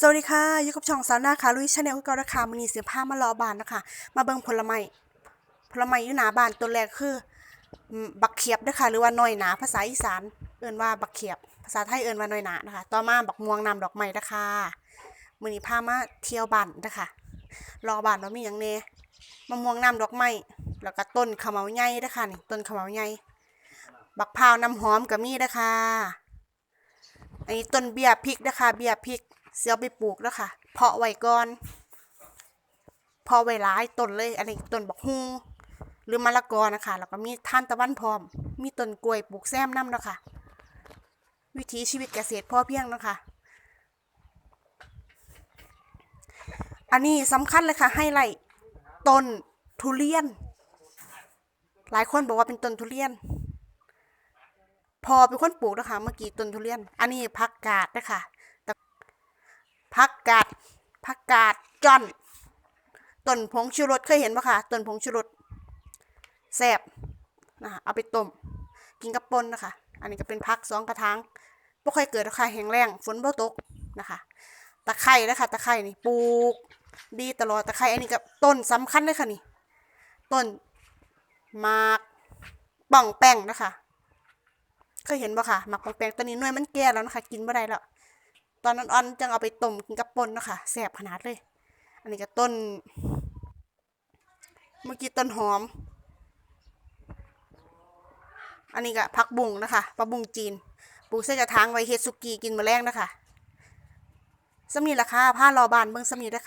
สวัสดีค่ะยูกับช่องสาวหน้าค่ะลุยชาแนลก็ราคามันนี่เสียผ้ามารอบานนะคะ มาเบิ่งผลไม้ผลไม้อยู่หนาบานตัวแรกคือ บักเขียบเด้อค่ะหรือว่าน้อยหนาภาษาอีสาน เอิ้นว่าบักเขียบ ภาษาไทยเอิ้นว่าน้อยหนานะคะ ต่อมาบักม่วงนำดอกไม้เด้อค่ะมือนี้พามาเที่ยวบานเด้อค่ะรอบานว่ามีหยังแหน่มะม่วงน้ำดอกไม้แล้วก็ต้นขะเมาใหญ่เด้อค่ะนี่ต้นขะเมาใหญ่บักพร้าวน้ำหอมก็มีเด้อค่ะอันนี้ต้นเบี้ยพริกนะคะ เบี้ยพริก เสียไปปลูกแล้วค่ะ เพาะไว้ก่อนพาะไว้หลายต้นเลย อันนี้ต้นบักฮุงหรือมะละกอนะคะ แล้วก็มีท่านตะวันพร้อม มีต้นกล้วยปลูกแซมน้ำนะค่ะวิถีชีวิตเกษตรพอเพียงนะคะ อันนี้สำคัญเลยค่ะ ให้ไล่ต้นทุเรียน หลายคนบอกว่าเป็นต้นทุเรียน พอเป็นคนปลูกนะคะ เมื่อกี้ต้นทุเรียน อันนี้ผักกาดนะคะ ผักกาดผักกาดจอนต้นผงชูรสเคยเห็นปะคะต้นผงชูรสแซ่บนะคะเอาไปต้มกินกับปนนะคะ อันนี้ก็เป็นผักสองกระถางบ่ค่อยเกิดราคาแห้งแรงฝนบ่ตกนะคะตะไคร้นะคะตะไคร้นี่ปลูก ดีตลอดตะไคร้อันนี้ก็ต้นสำคัญเลยค่ะนี่ต้นหมากป่องแป้งนะคะเคยเห็นบ่ค่ะหมักปองแปงตอนนี้หน่วยมันแก่แล้วนะคะ กินบ่ได้แล้ว ตอนอ่อนๆจังเอาไปต้มกินกับป่นเนาะคะแสบขนาดเลย อันนี้ก็ต้น เมื่อกี้ต้นหอม อันนี้ก็ผักบุ้งนะคะผักบุ้งจีนปลูกใส่กระถางไว้เฮ็ดสุกี้กินมื้อแรงนะคะสำนีราคาผ้ารอบานเบิ่งสำนีเด้อค่ะ